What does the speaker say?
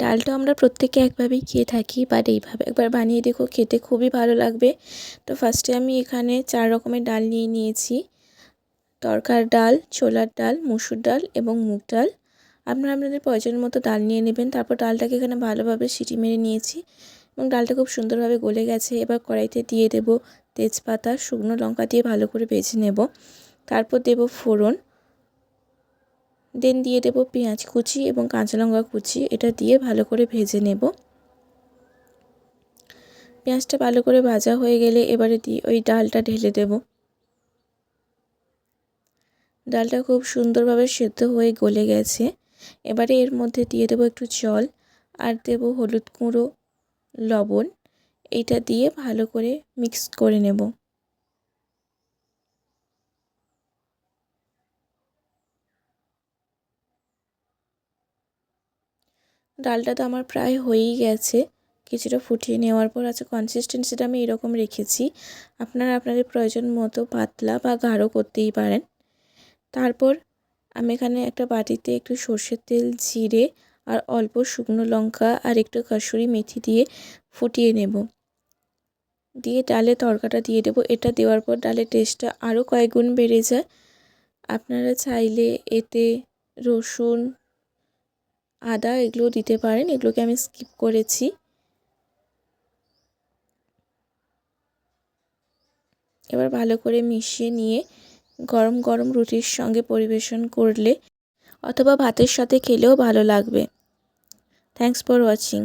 ডালটা আমরা প্রত্যেকে একভাবেই খেয়ে থাকি বাট এইভাবে একবার বানিয়ে দেখো, খেতে খুবই ভালো লাগবে। তো ফার্স্টে আমি এখানে চার রকমের ডাল নিয়ে নিয়েছি। তরকার ডাল, ছোলার ডাল, মুসুর ডাল এবং মুগ ডাল। আপনারা আপনাদের প্রয়োজন মতো ডাল নিয়ে নেবেন। তারপর ডালটাকে এখানে ভালোভাবে সিটি মেরে নিয়েছি এবং ডালটা খুব সুন্দরভাবে গলে গেছে। এবার কড়াইতে দিয়ে দেব তেজপাতা, শুকনো লঙ্কা দিয়ে ভালো করে ভেজে নেব। তারপর দেব ফোড়ন। দেন দিয়ে দেব পেঁয়াজ কুচি এবং কাঁচা লঙ্কা কুচি। এটা দিয়ে ভালো করে ভেজে নেব। পেঁয়াজটা ভালো করে ভাজা হয়ে গেলে এবারে দিয়ে ওই ডালটা ঢেলে দেব। ডালটা খুব সুন্দরভাবে সেদ্ধ হয়ে গলে গেছে। এবারে এর মধ্যে দিয়ে দেবো একটু জল আর দেব হলুদ গুঁড়ো, লবণ। এইটা দিয়ে ভালো করে মিক্স করে নেব। ডালটা তো আমার প্রায় হয়েই গেছে। কিছুটা ফুটিয়ে নেওয়ার পর আছে কনসিস্টেন্সিটা আমি এরকম রেখেছি। আপনারা আপনাদের প্রয়োজন মতো পাতলা বা গাঢ় করতেই পারেন। তারপর আমি এখানে একটা বাটিতে একটু সর্ষের তেল, জিরে আর অল্প শুকনো লঙ্কা আর একটু কাসুরি মেথি দিয়ে ফুটিয়ে নেব। দিয়ে ডালে তড়কাটা দিয়ে দেবো। এটা দেওয়ার পর ডালের টেস্টটা আরও কয়েক গুণ বেড়ে যায়। আপনারা চাইলে এতে রসুন আদা এগুলো দিতে পারেন, এগুলোকে আমি স্কিপ করেছি। এবার ভালো করে মিশিয়ে নিয়ে গরম গরম রুটির সঙ্গে পরিবেশন করলে অথবা ভাতের সাথে খেলেও ভালো লাগবে। Thanks for watching